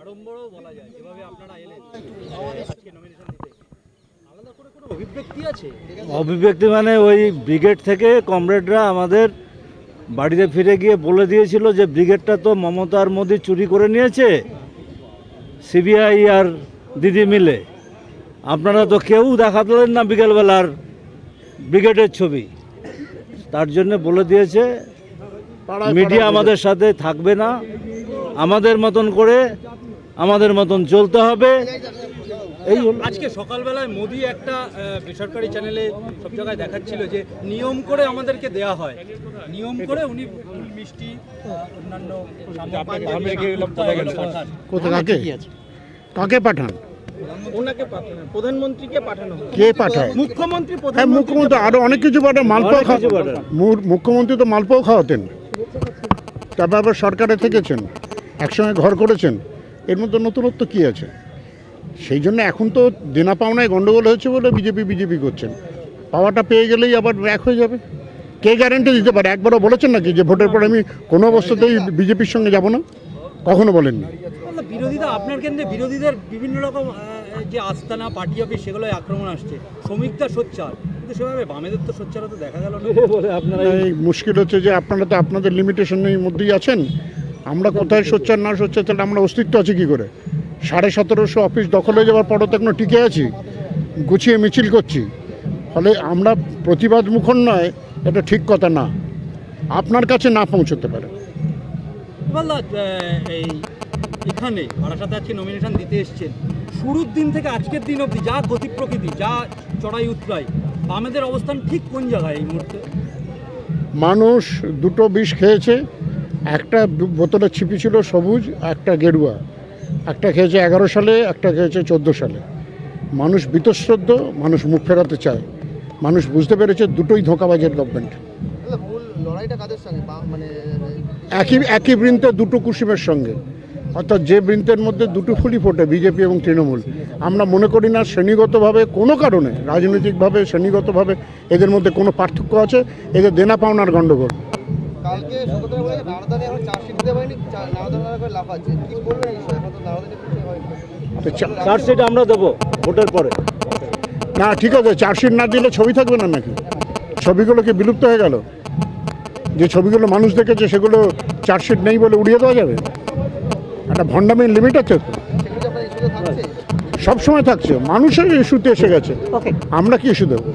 আড়ম্বরও বলা যায় যেভাবে আপনারা এলেন। আজকে নমিনেশন দিতে আলাদা করে কোনো অভিব্যক্তি আছে? অভিব্যক্তি মানে ওই ব্রিগেড থেকে কমরেডরা আমাদের বাড়িতে ফিরে গিয়ে বলে দিয়েছিল যে ব্রিগেডটা তো মমতার মোদি চুরি করে নিয়েছে সিবিআই আর দিদি মিলে। আপনারা তো কেউ দেখাতলেন না বিকেলবেলার ব্রিগেডের ছবি। তার জন্য বলে দিয়েছে মিডিয়া আমাদের সাথে থাকবে না। আমাদের মতন করে আমাদের মতন চলতে হবে। এই আজকে সকালবেলায় মোদি একটা বেসরকারি চ্যানেলে সব জায়গায় দেখাচ্ছিল যে নিয়ম করে আমাদেরকে দেয়া হয়। নিয়ম করে উনি মিষ্টি অন্যান্য কাকে? পাঠান? ওনাকে পাঠানো প্রধানমন্ত্রীকে পাঠানো কে পাঠায়? মুখ্যমন্ত্রী হ্যাঁ মুখ্যমন্ত্রী আরও অনেক কিছু। খাওয়া মুখ্যমন্ত্রী তো মালপোয়া খাওয়াতেন। তারপর আবার সরকারে থেকেছেন একসঙ্গে ঘর করেছেন। এর মধ্যে নতুনত্ব কি আছে? সেই জন্য এখন তো দেনা পাওনায় গন্ডগোল হয়েছে বলে বিজেপি বিজেপি করছেন। পাওয়াটা পেয়ে গেলেই আবার এক হয়ে যাবে। কে গ্যারেন্টি দিতে পারে? একবারও বলেছেন নাকি যে ভোটের পর আমি কোনো অবস্থাতেই বিজেপির সঙ্গে যাব না? কখনো বলেননি। বিরোধীরা আপনার কেন্দ্রে বিরোধীদের বিভিন্ন রকম যে আস্তানা পার্টি অফিস সেগুলোয় আক্রমণ আসছে। শ্রমিকরা সোচ্চার। কিন্তু সেভাবে বামেদের তো সোচ্চারতা তো দেখা গেল না। বলে আপনারা এই মুশকিল হচ্ছে যে আপনারা তো আপনাদের লিমিটেশনের মধ্যেই আছেন। আমরা কোথায় সোচ্চার না সোচ্চার তাহলে আমরা অস্তিত্ব আছে কি করে? সাড়ে সতেরোশো অফিস দখল হয়ে যাওয়ার পরও তো এখনও টিকে আছি গুছিয়ে মিছিল করছি। ফলে আমরা প্রতিবাদ মুখর নয় এটা ঠিক কথা না। আপনার কাছে না পৌঁছতে পারে। এই এখানে বারাসাতে আজকে নমিনেশন দিতে এসছেন। শুরুর দিন থেকে আজকের দিন অবধি যা গতি প্রকৃতি যা চড়াই উতরাই বামেদের অবস্থান ঠিক কোন জায়গায় এই মুহূর্তে? মানুষ দুটো বিষ খেয়েছে একটা বোতলে ছিপি ছিল সবুজ একটা গেরুয়া। একটা খেয়েছে এগারো সালে একটা খেয়েছে চোদ্দ সালে। মানুষ বিতশ্রদ্ধ মানুষ মুখ ফেরাতে চায়। মানুষ বুঝতে পেরেছে দুটোই ধোঁকাবাজের গভর্নমেন্ট দাদা, লড়াইটা কাদের সঙ্গে? মানে একই একই বৃন্তে দুটো কুসুমের সঙ্গে। অর্থাৎ যে বৃন্তের মধ্যে দুটো ফুলই ফোটে বিজেপি এবং তৃণমূল। আমরা মনে করি না শ্রেণীগতভাবে কোনো কারণে রাজনৈতিকভাবে শ্রেণীগতভাবে এদের মধ্যে কোনো পার্থক্য আছে। এদের দেনা পাওনার গণ্ডগোল। কালকে সততা বলে নারদানে এখন চার্জশিট দিতে পারেনি নারদানা করে লাফাচ্ছে। কি বলবেন এই বিষয়ে? এখন তো চা- চার্জশিট আমরা দেবো ভোটের পরে। না ঠিক আছে চার্জশিট না দিলে ছবি থাকবে না নাকি? ছবিগুলো কি বিলুপ্ত হয়ে গেল? যে ছবিগুলো মানুষ দেখেছে সেগুলো চার্জশিট নেই বলে উড়িয়ে দেওয়া যাবে? একটা ভণ্ডামির লিমিট আছে তো? ইস্যুতে থাকছে সব সময় থাকছে? মানুষের ইস্যুতে এসে গেছে। আমরা কি ইস্যু দেবো?